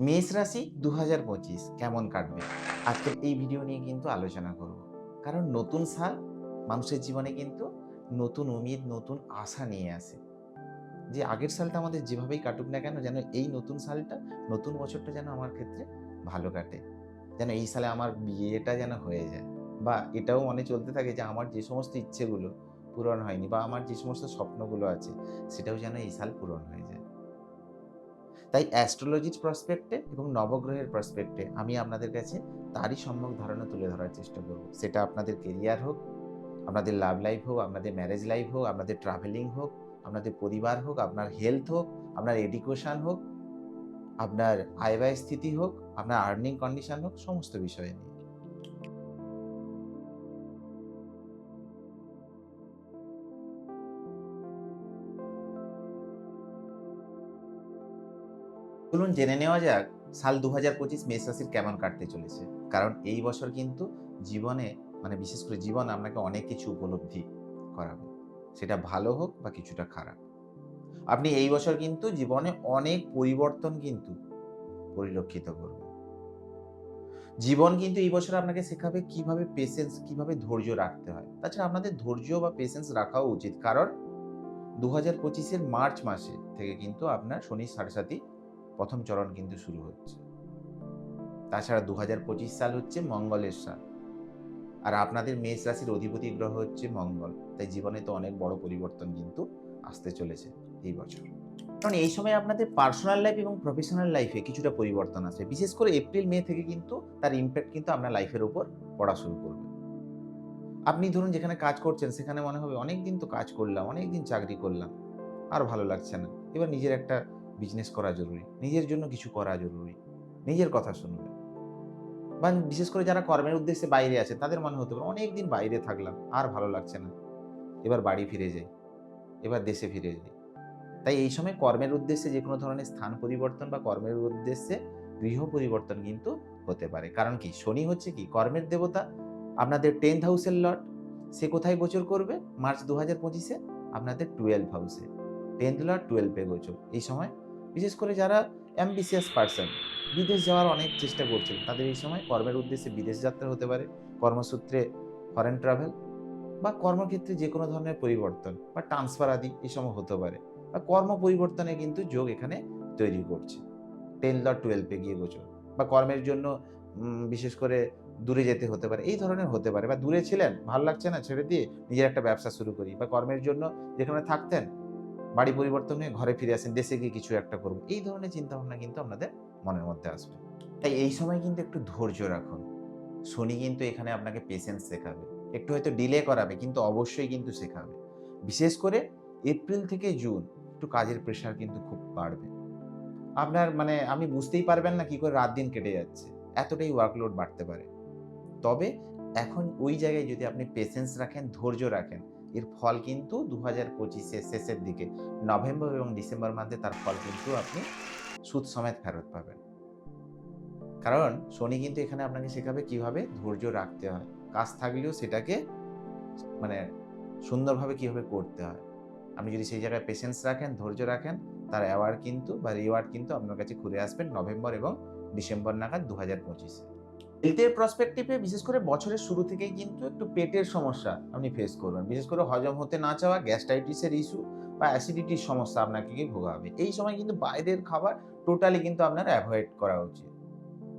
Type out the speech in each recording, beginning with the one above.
মেষ রাশি দু হাজার পঁচিশ কেমন কাটবে? আজকের এই ভিডিও নিয়ে কিন্তু আলোচনা করব। কারণ নতুন সাল, মানুষের জীবনে কিন্তু নতুন উমিদ নতুন আশা নিয়ে আসে। যে আগের সালটা আমাদের যেভাবেই কাটুক না কেন, যেন এই নতুন সালটা, নতুন বছরটা যেন আমার ক্ষেত্রে ভালো কাটে। যেন এই সালে আমার বিয়েটা যেন হয়ে যায়। বা এটাও মনে চলতে থাকে যে আমার যে সমস্ত ইচ্ছেগুলো পূরণ হয়নি বা আমার যে সমস্ত স্বপ্নগুলো আছে, সেটাও যেন এই সাল পূরণ হয়ে যায়। তাই অ্যাস্ট্রোলজির প্রসপেক্টে এবং নবগ্রহের প্রসপেক্টে আমি আপনাদের কাছে তারই সম্যক ধারণা তুলে ধরার চেষ্টা করব। সেটা আপনাদের কেরিয়ার হোক, আপনাদের লাভ লাইফ হোক, আপনাদের ম্যারেজ লাইফ হোক, আপনাদের ট্রাভেলিং হোক, আপনাদের পরিবার হোক, আপনার হেলথ হোক, আপনার এডুকেশান হোক, আপনার আয় ব্যয় স্থিতি হোক, আপনার আর্নিং কন্ডিশন হোক, সমস্ত বিষয়ে নিয়ে। চলুন জেনে নেওয়া যাক, সাল দু হাজার পঁচিশ মেষ রাশির কেমন কাটতে চলেছে। কারণ এই বছর কিন্তু জীবনে মানে বিশেষ করে জীবন আপনাকে অনেক কিছু উপলব্ধি করাবে। সেটা ভালো হোক বা কিছুটা খারাপ। আপনি এই বছর কিন্তু জীবনে অনেক পরিবর্তন কিন্তু পরিলক্ষিত করবেন। জীবন কিন্তু এই বছর আপনাকে শেখাবে কীভাবে পেশেন্স কীভাবে ধৈর্য রাখতে হয়। তাছাড়া আপনাদের ধৈর্য বা পেশেন্স রাখাও উচিত। কারণ দু হাজার পঁচিশের মার্চ মাসে থেকে কিন্তু আপনার শনি সাড়ে সাথী প্রথম চরণ কিন্তু শুরু হচ্ছে। তাছাড়া দু হাজার পঁচিশ সাল হচ্ছে মঙ্গলের সাল। আর আপনাদের মেষ রাশির অধিপতি গ্রহ হচ্ছে মঙ্গল। তাই জীবনে তো অনেক বড় পরিবর্তন কিন্তু আসতে চলেছে এই বছর। কারণ এই সময় আপনাদের পার্সোনাল লাইফ এবং প্রফেশনাল লাইফে কিছুটা পরিবর্তন আসবে। বিশেষ করে এপ্রিল, মে থেকে কিন্তু তার ইম্প্যাক্ট কিন্তু আপনার লাইফের উপর পড়া শুরু করবে। আপনি ধরুন যেখানে কাজ করছেন, সেখানে মনে হবে অনেক দিন তো কাজ করলাম অনেক দিন চাকরি করলাম, আর ভালো লাগছে না। এবার নিজের একটা বিজনেস করা জরুরি, নিজের জন্য কিছু করা জরুরি, নিজের কথা শুনবে। বা বিশেষ করে যারা কর্মের উদ্দেশ্যে বাইরে আছে, তাদের মনে হতে পারে অনেক দিন বাইরে থাকলাম, আর ভালো লাগছে না। এবার বাড়ি ফিরে যাই, এবার দেশে ফিরে যাই। তাই এই সময় কর্মের উদ্দেশ্যে যে কোনো ধরনের স্থান পরিবর্তন বা কর্মের উদ্দেশ্যে গৃহ পরিবর্তন কিন্তু হতে পারে। কারণ কি? শনি হচ্ছে কি? কর্মের দেবতা, আপনাদের টেন্থ হাউসের লট সে কোথায় গোচর করবে? মার্চ দু হাজার পঁচিশে, আপনাদের টুয়েলভ হাউসে টেন্থ লট টুয়েলভে গোচর। এই সময় বিশেষ করে যারা অ্যাম্বিসিয়াস পার্সন বিদেশ যাওয়ার অনেক চেষ্টা করছেন তাদের এই সময় কর্মের উদ্দেশ্যে বিদেশ যাত্রা হতে পারে। কর্মসূত্রে ফরেন ট্রাভেল বা কর্মক্ষেত্রে যে কোনো ধরনের পরিবর্তন বা ট্রান্সফার আদি এই সময় হতে পারে। বা কর্ম পরিবর্তনে কিন্তু যোগ এখানে তৈরি করছে। টেন লট টুয়েলভে গিয়ে গোচর বা কর্মের জন্য বিশেষ করে দূরে যেতে হতে পারে। এই ধরনের হতে পারে। বা দূরে ছিলেন, ভালো লাগছে না ছেড়ে দিয়ে নিজের একটা ব্যবসা শুরু করি। বা কর্মের জন্য যেখানে থাকতেন বাড়ি পরিবর্তন হয়ে ঘরে ফিরে আসেন, দেশে গিয়ে কিছু একটা করব, এই ধরনের চিন্তা ভাবনা কিন্তু আপনাদের মনের মধ্যে আসবে। তাই এই সময় কিন্তু একটু ধৈর্য রাখুন। শনি কিন্তু এখানে আপনাকে পেশেন্স শেখাবে, একটু হয়তো ডিলে করাবে, কিন্তু অবশ্যই কিন্তু শেখাবে। বিশেষ করে এপ্রিল থেকে জুন, একটু কাজের প্রেশার কিন্তু খুব বাড়বে। আপনার মানে আপনি বুঝতেই পারবেন না কি করে রাত দিন কেটে যাচ্ছে, এতটাই ওয়ার্কলোড বাড়তে পারে। তবে এখন ওই জায়গায় যদি আপনি পেশেন্স রাখেন, ধৈর্য রাখেন এর ফল কিন্তু দু হাজার পঁচিশের শেষের দিকে। নভেম্বর এবং ডিসেম্বর মাসে তার ফল কিন্তু আপনি সুদ সমেত ফেরত পাবেন। কারণ শনি কিন্তু এখানে আপনাকে শেখাবে কীভাবে ধৈর্য রাখতে হয়, কাজ থাকলেও সেটাকে মানে সুন্দরভাবে কীভাবে করতে হয়। আপনি যদি সেই জায়গায় পেশেন্স রাখেন, ধৈর্য রাখেন, তার অ্যাওয়ার্ড কিন্তু বা রিওয়ার্ড কিন্তু আপনার কাছে ঘুরে আসবেন নভেম্বর এবং ডিসেম্বর নাগাদ দু হাজার পঁচিশে। হেলথের প্রসপেক্টিভে বিশেষ করে বছরের শুরু থেকেই কিন্তু একটু পেটের সমস্যা আপনি ফেস করবেন। বিশেষ করে হজম হতে না চাওয়া গ্যাস্ট্রাইটিসের ইস্যু বা অ্যাসিডিটির সমস্যা আপনাকে কি ভোগাবে। এই সময় কিন্তু বাইরের খাবার টোটালি কিন্তু আপনার অ্যাভয়েড করা উচিত।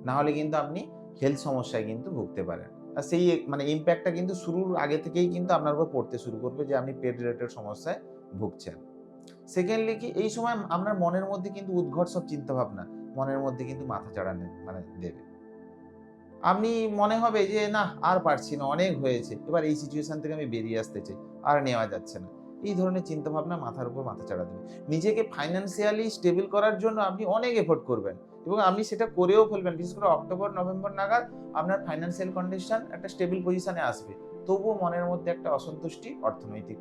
না হলে কিন্তু আপনি হেলথ সমস্যায় কিন্তু ভুগতে পারেন। আর সেই মানে ইম্প্যাক্টটা কিন্তু শুরুর আগে থেকেই কিন্তু আপনার উপর পড়তে শুরু করবে যে আপনি পেট রিলেটেড সমস্যায় ভুগছেন। সেকেন্ডলি কি, এই সময় আপনার মনের মধ্যে কিন্তু উদ্ঘট সব চিন্তাভাবনা। মনের মধ্যে কিন্তু মাথা চাড়ানো মানে দেবে। আপনি মনে হবে যে, না, আর পারছি না, অনেক হয়েছে। এবার এই সিচুয়েশন থেকে আমি বেরিয়ে আসতে চাই, আর নেওয়া যাচ্ছে না। এই ধরনের চিন্তা ভাবনা মাথার উপর মাথা চাড়া দেবে। নিজেকে ফাইন্যান্সিয়ালি স্টেবল করার জন্য আপনি অনেক এফোর্ট করবেন এবং আপনি সেটা করেও ফেলবেন। বিশেষ করে অক্টোবর, নভেম্বর নাগাদ আপনার ফাইন্যান্সিয়াল কন্ডিশন একটা স্টেবল পজিশনে আসবে। তবুও মনের মধ্যে একটা অসন্তুষ্টি অর্থনৈতিক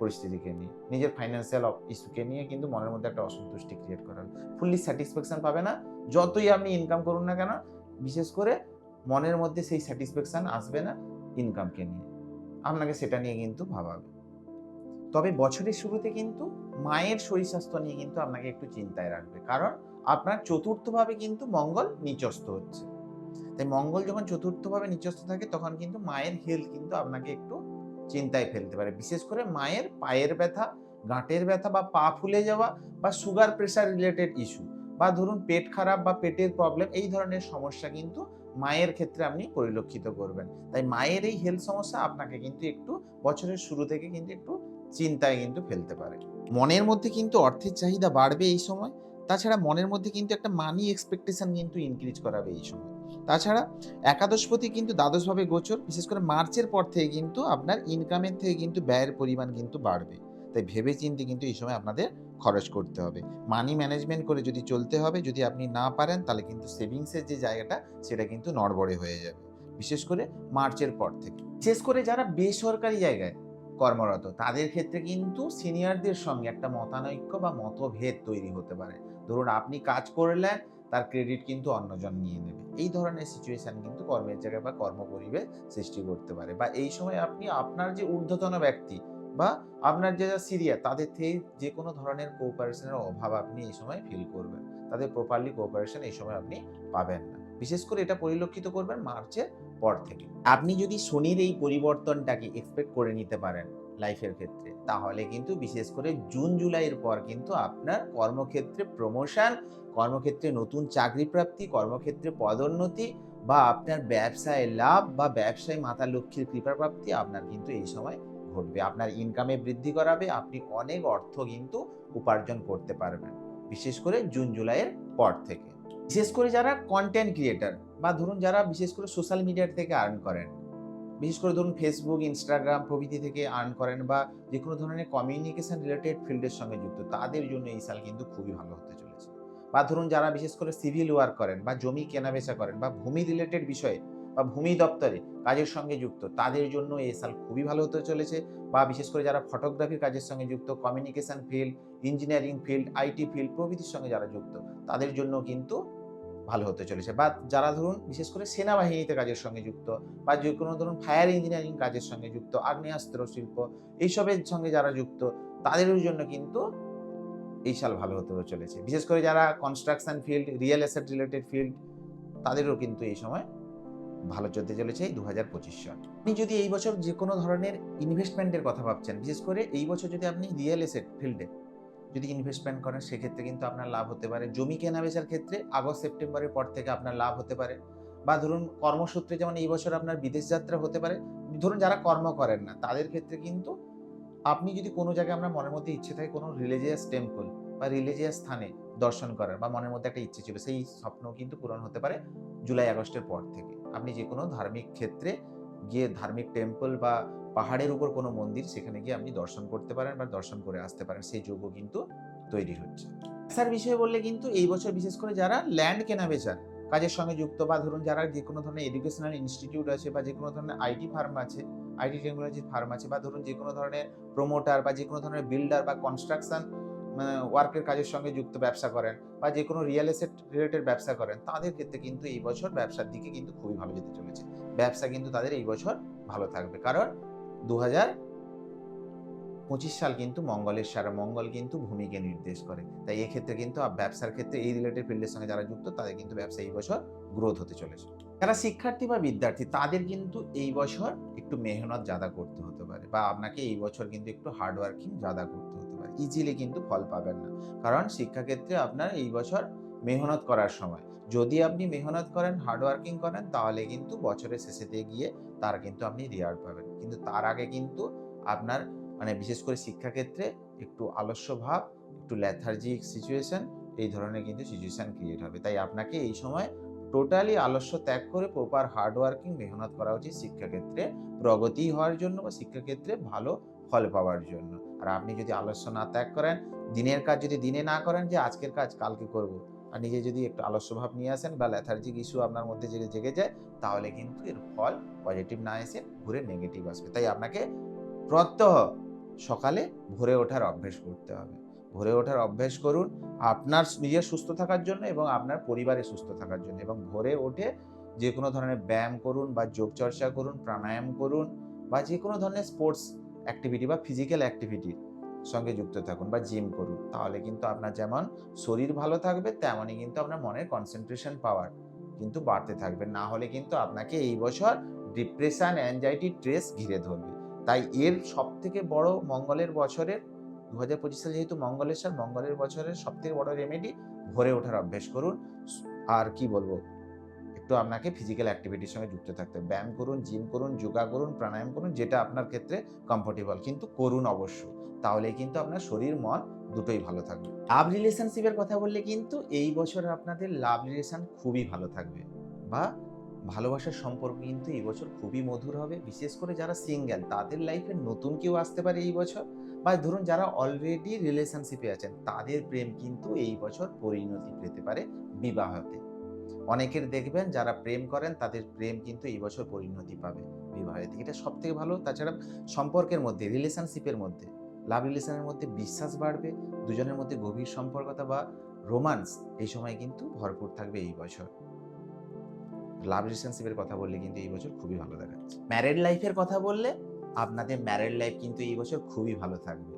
পরিস্থিতিকে নিয়ে, নিজের ফাইন্যান্সিয়াল ইস্যুকে নিয়ে কিন্তু মনের মধ্যে একটা অসন্তুষ্টি ক্রিয়েট করা ফুললি স্যাটিসফ্যাকশন পাবে না। যতই আপনি ইনকাম করুন না কেন, বিশেষ করে মনের মধ্যে সেই স্যাটিসফ্যাকশন আসবে না ইনকামকে নিয়ে। আপনাকে সেটা নিয়ে কিন্তু ভাবাবে। তবে বছরের শুরুতে কিন্তু মায়ের শরীর স্বাস্থ্য নিয়ে কিন্তু আপনাকে একটু চিন্তায় রাখবে। কারণ আপনার চতুর্থভাবে কিন্তু মঙ্গল নিচস্থ হচ্ছে। তাই মঙ্গল যখন চতুর্থভাবে নিচস্থ থাকে, তখন কিন্তু মায়ের হেলথ কিন্তু আপনাকে একটু চিন্তায় ফেলতে পারে। বিশেষ করে মায়ের পায়ের ব্যথা, গাঁটের ব্যথা বা পা ফুলে যাওয়া বা সুগার প্রেশার রিলেটেড ইস্যু বা ধরুন পেট খারাপ বা পেটের প্রবলেম এই ধরনের সমস্যা কিন্তু মায়ের ক্ষেত্রে আপনি পরিলক্ষিত করবেন। তাই মায়ের এই হেলথ সমস্যা আপনাকে কিন্তু একটু বছরের শুরু থেকে কিন্তু একটু চিন্তায় কিন্তু ফেলতে পারে। মনের মধ্যে কিন্তু অর্থের চাহিদা বাড়বে এই সময়। তাছাড়া মনের মধ্যে কিন্তু একটা মানি এক্সপেকটেশন কিন্তু ইনক্রিজ করাবে এই সময়। তাছাড়া একাদশপতি কিন্তু দ্বাদশভাবে গোচর। বিশেষ করে মার্চের পর থেকে কিন্তু আপনার ইনকামের থেকে কিন্তু ব্যয়ের পরিমাণ কিন্তু বাড়বে। তাই ভেবে চিন্তে কিন্তু এই সময় আপনাদের খরচ করতে হবে। মানি ম্যানেজমেন্ট করে যদি চলতে হবে, যদি আপনি না পারেন, তাহলে কিন্তু সেভিংসের যে জায়গাটা, সেটা কিন্তু নড়বড়ে হয়ে যাবে। বিশেষ করে মার্চের পর থেকে। বিশেষ করে যারা বেসরকারি জায়গায় কর্মরত, তাদের ক্ষেত্রে কিন্তু সিনিয়রদের সঙ্গে একটা মতানৈক্য বা মতভেদ তৈরি হতে পারে। ধরুন, আপনি কাজ করলেন, তার ক্রেডিট কিন্তু অন্যজন নিয়ে নেবে। এই ধরনের সিচুয়েশন কিন্তু কর্মের জায়গায় বা কর্ম পরিবেশ সৃষ্টি করতে পারে। বা এই সময় আপনি আপনার যে ঊর্ধ্বতন ব্যক্তি বা আপনার যে সিরিয়ার তাদের থেকে যে কোনো ধরনের কোঅপারেশনের অভাব আপনি এই সময় ফিল করবেন। তাদের প্রপারলি কোঅপারেশন এই সময় আপনি পাবেন না। বিশেষ করে এটা পরিলক্ষিত করবেন মার্চের পর থেকে। আপনি যদি শনির এই পরিবর্তনটাকে এক্সপেক্ট করে নিতে পারেন লাইফের ক্ষেত্রে, তাহলে কিন্তু বিশেষ করে জুন, জুলাইয়ের পর কিন্তু আপনার কর্মক্ষেত্রে প্রমোশন কর্মক্ষেত্রে নতুন চাকরি প্রাপ্তি কর্মক্ষেত্রে পদোন্নতি বা আপনার ব্যবসায় লাভ বা ব্যবসায় মাতা লক্ষ্মীর কৃপা প্রাপ্তি আপনার কিন্তু এই সময় ঘটবে, আপনার ইনকামে বৃদ্ধি করাবে, আপনি অনেক অর্থ কিন্তু উপার্জন করতে পারবেন, বিশেষ করে জুন, জুলাইয়ের পর থেকে। বিশেষ করে যারা কন্টেন্ট ক্রিয়েটার বা ধরুন যারা বিশেষ করে সোশ্যাল মিডিয়ার থেকে আর্ন করেন, বিশেষ করে ধরুন ফেসবুক ইনস্টাগ্রাম প্রভৃতি থেকে আর্ন করেন বা যে কোনো ধরনের কমিউনিকেশন রিলেটেড ফিল্ডের সঙ্গে যুক্ত, তাদের জন্য এই সাল কিন্তু খুবই ভালো হতে চলেছে। বা ধরুন যারা বিশেষ করে সিভিল ওয়ার্ক করেন বা জমি কেনাবেচা করেন বা ভূমি রিলেটেড বিষয়ে বা ভূমি দপ্তরে কাজের সঙ্গে যুক্ত, তাদের জন্য এই সাল খুবই ভালো হতে চলেছে। বা বিশেষ করে যারা ফটোগ্রাফির কাজের সঙ্গে যুক্ত communication field engineering field IT field প্রভৃতির সঙ্গে যারা যুক্ত, তাদের জন্য কিন্তু ভালো হতে চলেছে। বা যারা ধরুন, বিশেষ করে সেনাবাহিনীতে কাজের সঙ্গে যুক্ত, বা যে কোনো ধরুন ফায়ার ইঞ্জিনিয়ারিং কাজের সঙ্গে যুক্ত, আগ্নেয়াস্ত্র শিল্প, এইসবের সঙ্গে যারা যুক্ত, তাদের জন্য কিন্তু এই সাল ভালো হতে চলেছে। বিশেষ করে যারা construction field real estate related field তাদেরও কিন্তু এই সময় ভালো চলতে চলেছে এই দু হাজার পঁচিশ সাল। আপনি যদি এই বছর যে কোনো ধরনের ইনভেস্টমেন্টের কথা ভাবছেন, বিশেষ করে এই বছর যদি আপনি রিয়েল এস্টেট ফিল্ডে যদি ইনভেস্টমেন্ট করেন, সেক্ষেত্রে কিন্তু আপনার লাভ হতে পারে। জমি কেনা বেচার ক্ষেত্রে আগস্ট, সেপ্টেম্বরের পর থেকে আপনার লাভ হতে পারে। বা ধরুন কর্মসূত্রে যেমন এই বছর আপনার বিদেশ যাত্রা হতে পারে। ধরুন যারা কর্ম করেন না, তাদের ক্ষেত্রে কিন্তু আপনি যদি কোনো জায়গায় আপনার মনের মধ্যে ইচ্ছে থাকে কোনো রিলিজিয়াস টেম্পল বা রিলিজিয়াস স্থানে দর্শন করার বা মনের মধ্যে একটা ইচ্ছে ছিল, সেই স্বপ্ন কিন্তু পূরণ হতে পারে জুলাই, আগস্টের পর থেকে। আপনি যে কোনো ধার্মিক ক্ষেত্রে গিয়ে ধার্মিক টেম্পল বা পাহাড়ের উপর কোনো মন্দির সেখানে গিয়ে আপনি দর্শন করতে পারেন বা দর্শন করে আসতে পারেন, সেই যোগ্য কিন্তু তৈরি হচ্ছে। স্যার, বিষয়ে বললে কিন্তু এই বছর বিশেষ করে যারা ল্যান্ড কেনা বেচার, কাজের সঙ্গে যুক্ত বা ধরুন যারা যে কোনো ধরনের এডুকেশনাল ইনস্টিটিউট আছে বা যে কোনো ধরনের আইটি ফার্ম আছে আইটি টেকনোলজি ফার্ম আছে বা ধরুন যে কোনো ধরনের প্রমোটার বা যে কোনো ধরনের বিল্ডার বা কনস্ট্রাকশন ওয়ার্কের কাজের সঙ্গে যুক্ত ব্যবসা করেন বা যে কোনো রিয়েল এস্টেট রিলেটেড ব্যবসা করেন, তাদের ক্ষেত্রে কিন্তু এই বছর ব্যবসার দিকে কিন্তু খুবই ভালো যেতে চলেছে। ব্যবসা কিন্তু তাদের এই বছর ভালো থাকবে। কারণ দু হাজার পঁচিশ সাল কিন্তু মঙ্গলের সারা, মঙ্গল কিন্তু ভূমিকে নির্দেশ করে। তাই এক্ষেত্রে কিন্তু ব্যবসার ক্ষেত্রে এই রিলেটেড ফিল্ডের সঙ্গে যারা যুক্ত, তাদের কিন্তু ব্যবসা এই বছর গ্রোথ হতে চলেছে। যারা শিক্ষার্থী বা বিদ্যার্থী, তাদের কিন্তু এই বছর একটু মেহনত জাদা করতে হতে পারে বা আপনাকে এই বছর কিন্তু একটু হার্ডওয়ার্কিং জাদা করতে হতে ইজিলি কিন্তু ফল পাবেন না। কারণ শিক্ষাক্ষেত্রে আপনার এই বছর মেহনত করার সময়। যদি আপনি মেহনত করেন হার্ডওয়ার্কিং করেন, তাহলে কিন্তু বছরের শেষেতে গিয়ে তার কিন্তু আপনি রিওয়ার্ড পাবেন। কিন্তু তার আগে কিন্তু আপনার মানে বিশেষ করে শিক্ষাক্ষেত্রে একটু আলস্য ভাব, একটু ল্যাথার্জিক সিচুয়েশন এই ধরনের কিন্তু সিচুয়েশন ক্রিয়েট হবে। তাই আপনাকে এই সময় টোটালি আলস্য ত্যাগ করে প্রপার হার্ডওয়ার্কিং মেহনত করা উচিত শিক্ষাক্ষেত্রে। প্রগতি হওয়ার জন্য বা শিক্ষাক্ষেত্রে ভালো ফল পাওয়ার জন্য। আর আপনি যদি আলস্য না ত্যাগ করেন, দিনের কাজ যদি দিনে না করেন যে আজকের কাজ কালকে করব, আর নিজে যদি একটু আলস্যভাব নিয়ে আসেন বা ল্যাথার্জিক ইস্যু আপনার মধ্যে জেগে জেগে যায়, তাহলে কিন্তু এর ফল পজিটিভ না এসে ঘুরে নেগেটিভ আসবে। তাই আপনাকে প্রত্যহ সকালে ভোরে ওঠার অভ্যেস করতে হবে। ভোরে ওঠার অভ্যেস করুন আপনার নিজের সুস্থ থাকার জন্য এবং আপনার পরিবারের সুস্থ থাকার জন্য। এবং ভোরে ওঠে যে কোনো ধরনের ব্যায়াম করুন বা যোগ চর্চা করুন, প্রাণায়াম করুন বা যে কোনো ধরনের স্পোর্টস অ্যাক্টিভিটি বা ফিজিক্যাল অ্যাক্টিভিটির সঙ্গে যুক্ত থাকুন বা জিম করুন। তাহলে কিন্তু আপনার যেমন শরীর ভালো থাকবে তেমনই কিন্তু আপনার মনের কনসেন্ট্রেশন পাওয়ার কিন্তু বাড়তে থাকবে। না হলে কিন্তু আপনাকে এই বছর ডিপ্রেশন অ্যাংজাইটি স্ট্রেস ঘিরে ধরবে। তাই এর সব থেকে বড় মঙ্গলের বছরের দু হাজার পঁচিশ যেহেতু মঙ্গলের সাল, মঙ্গলের বছরের সব থেকে বড় রেমেডি ভরে ওঠার অভ্যেস করুন। আর কি বলব? একটু আপনাকে ফিজিক্যাল অ্যাক্টিভিটির সঙ্গে যুক্ত থাকতে হবে। ব্যায়াম করুন জিম করুন, যোগা করুন, প্রাণায়াম করুন, যেটা আপনার ক্ষেত্রে কমফোর্টেবল কিন্তু করুন অবশ্যই। তাহলে কিন্তু আপনার শরীর, মন দুটোই ভালো থাকবে। লাভ রিলেশনশিপের কথা বললে কিন্তু এই বছর আপনাদের লাভ রিলেশন খুবই ভালো থাকবে। বা ভালোবাসার সম্পর্ক কিন্তু এই বছর খুবই মধুর হবে। বিশেষ করে যারা সিঙ্গেল তাদের লাইফে নতুন কেউ আসতে পারে এই বছর। বা ধরুন যারা অলরেডি রিলেশনশিপে আছেন, তাদের প্রেম কিন্তু এই বছর পরিণতি পেতে পারে বিবাহতে। অনেকের দেখবেন যারা প্রেম করেন, তাদের প্রেম কিন্তু এই বছর পরিণতি পাবে বিবাহেতে এটা সব থেকে ভালো। তাছাড়া সম্পর্কের মধ্যে রিলেশনশিপের মধ্যে লাভ রিলেশনের মধ্যে বিশ্বাস বাড়বে, দুজনের মধ্যে গভীর সম্পর্কতা বা রোমান্স এই সময় কিন্তু ভরপুর থাকবে এই বছর। লাভ রিলেশনশিপের কথা বললে কিন্তু এই বছর খুবই ভালো দেখাচ্ছে ম্যারেড লাইফের কথা বললে, আপনাদের ম্যারেড লাইফ কিন্তু এই বছর খুবই ভালো থাকবে।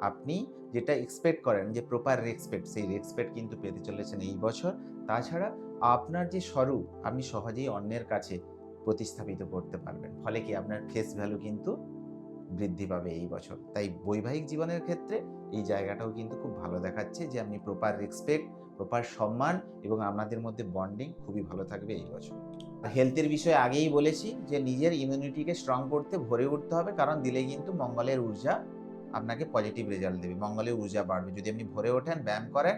আপনি যেটা এক্সপেক্ট করেন, যে প্রপার রেসপেক্ট সেই রেসপেক্ট কিন্তু পেতে চলেছেন এই বছর। তাছাড়া আপনার যে স্বরূপ, আপনি সহজেই অন্যের কাছে প্রতিস্থাপিত করতে পারবেন। ফলে কি আপনার ফেস ভ্যালু কিন্তু বৃদ্ধি পাবে এই বছর। তাই বৈবাহিক জীবনের ক্ষেত্রে এই জায়গাটাও কিন্তু খুব ভালো দেখাচ্ছে যে আপনি প্রপার রেসপেক্ট প্রপার সম্মান এবং আপনাদের মধ্যে বন্ডিং খুবই ভালো থাকবে এই বছর। হেলথের বিষয়ে আগেই বলেছি যে নিজের ইমিউনিটিকে স্ট্রং করতে ভরে উঠতে হবে, কারণ দিলে কিন্তু মঙ্গলের ঊর্জা আপনাকে পজিটিভ রেজাল্ট দেবে। মঙ্গলের ঊর্জা বাড়বে। যদি আপনি ভরে ওঠেন, ব্যায়াম করেন,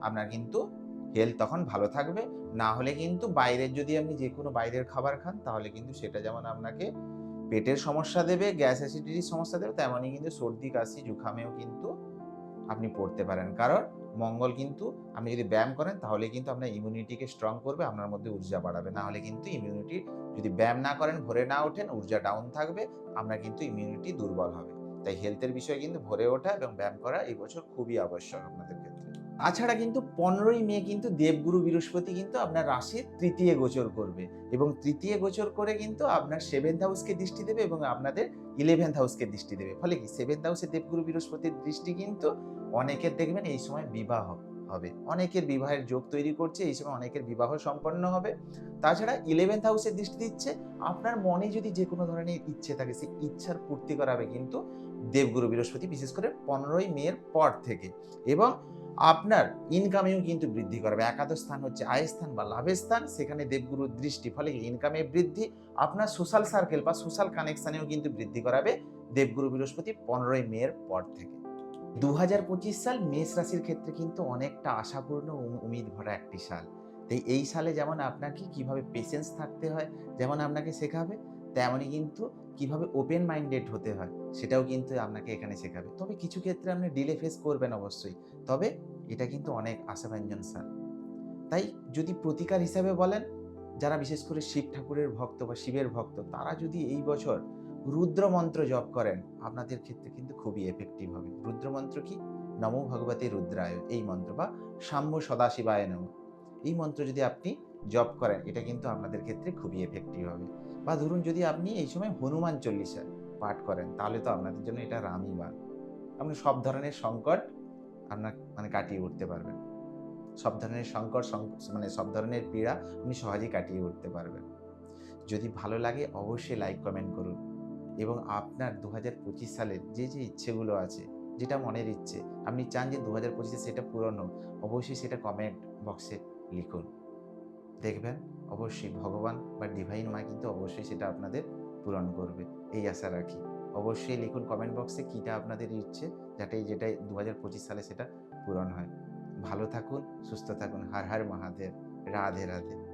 আপনার কিন্তু হেলথ তখন ভালো থাকবে। না হলে কিন্তু বাইরের যদি আপনি যে কোনো বাইরের খাবার খান, তাহলে কিন্তু সেটা যেমন আপনাকে পেটের সমস্যা দেবে, গ্যাস অ্যাসিডিটির সমস্যা দেবে, তেমনই কিন্তু সর্দি, কাশি, জুখামেও কিন্তু আপনি পড়তে পারেন। কারণ মঙ্গল কিন্তু আপনি যদি ব্যায়াম করেন, তাহলে কিন্তু আপনার ইমিউনিটিকে স্ট্রং করবে, আপনার মধ্যে ঊর্জা বাড়াবে। না হলে কিন্তু ইমিউনিটি যদি ব্যায়াম না করেন, ভোরে না ওঠেন, ঊর্জা ডাউন থাকবে, আপনার কিন্তু ইমিউনিটি দুর্বল হবে। তাই হেলথের বিষয়ে কিন্তু ভোরে ওঠা এবং ব্যায়াম করা এই বছর খুবই আবশ্যক আপনাদের তাছাড়া কিন্তু পনেরোই মে কিন্তু দেবগুরু বৃহস্পতি কিন্তু আপনার রাশির তৃতীয় গোচর করবে এবং তৃতীয় গোচর করে কিন্তু আপনার সেভেন্থ হাউসকে দৃষ্টি দেবে এবং আপনাদের ইলেভেন্থ হাউসকে দৃষ্টি দেবে। ফলে কি? সেভেন্থ হাউসে দেবগুরু বৃহস্পতির দৃষ্টি কিন্তু অনেকের দেখবেন এই সময় বিবাহ হবে। অনেকের বিবাহের যোগ তৈরি করছে, এই সময় অনেকের বিবাহ সম্পন্ন হবে। তাছাড়া ইলেভেন্থ হাউসের দৃষ্টি দিচ্ছে, আপনার মনে যদি যে কোনো ধরনের ইচ্ছে থাকে, সেই ইচ্ছার পূর্তি করাবে কিন্তু দেবগুরু বৃহস্পতি, বিশেষ করে পনেরোই মেয়ের পর থেকে। এবং আপনার ইনকামেও কিন্তু বৃদ্ধি করবে। একাদশ স্থান হচ্ছে আয় স্থান বা লাভের স্থান। সেখানে দেবগুরুর দৃষ্টি, ফলে ইনকামে বৃদ্ধি? আপনার সোশ্যাল সার্কেল বা সোশ্যাল কানেকশানেও কিন্তু বৃদ্ধি করাবে দেবগুরু বৃহস্পতি পনেরোই মেয়ের পর থেকে। দু হাজার পঁচিশ সাল মেষ রাশির ক্ষেত্রে কিন্তু অনেকটা আশাপূর্ণ উমিদ ভরা একটি সাল তাই এই সালে যেমন আপনাকে কীভাবে পেশেন্স থাকতে হয় যেমন আপনাকে শেখাবে তেমনই কিন্তু কীভাবে ওপেন মাইন্ডেড হতে হয়, সেটাও কিন্তু আপনাকে এখানে শেখাবে। তবে কিছু ক্ষেত্রে আপনি ডিলে ফেস করবেন অবশ্যই। তবে এটা কিন্তু অনেক আশাব্যঞ্জন সাল তাই যদি প্রতিকার হিসাবে বলেন, যারা বিশেষ করে শিব ঠাকুরের ভক্ত বা শিবের ভক্ত, তারা যদি এই বছর রুদ্রমন্ত্র জপ করেন, আপনাদের ক্ষেত্রে কিন্তু খুবই এফেক্টিভ হবে। রুদ্রমন্ত্র কি? নমো ভগবতী রুদ্রায়, এই মন্ত্র বা সাম্য সদাশিবায় নম। এই মন্ত্র যদি আপনি জপ করেন, এটা কিন্তু আপনাদের ক্ষেত্রে খুবই এফেক্টিভ হবে। বা ধরুন যদি আপনি এই সময় হনুমান চল্লিশা পাঠ করেন, তাহলে তো আপনাদের জন্য এটা বান আপনি সব ধরনের সংকট আপনার মানে কাটিয়ে উঠতে পারবেন। সব ধরনের সংকট মানে সব ধরনের পীড়া আপনি সহজেই কাটিয়ে উঠতে পারবেন। যদি ভালো লাগে অবশ্যই লাইক কমেন্ট করুন এবং আপনার দু হাজার পঁচিশ সালের যে যে ইচ্ছেগুলো আছে, যেটা মনের ইচ্ছে, আপনি চান যে দু হাজার পঁচিশে সেটা হোক, অবশ্যই সেটা কমেন্ট বক্সে লিখুন। দেখবেন, অবশ্যই ভগবান বা ডিভাইন মা কিন্তু অবশ্যই সেটা আপনাদের পূরণ করবে। এই আশা রাখি। অবশ্যই লিখুন কমেন্ট বক্সে কীটা আপনাদের ইচ্ছে, যাতে যেটা দু হাজার পঁচিশ সালে সেটা পূরণ হয়। ভালো থাকুন, সুস্থ থাকুন। হার হার মহাদেব। রাধে রাধে।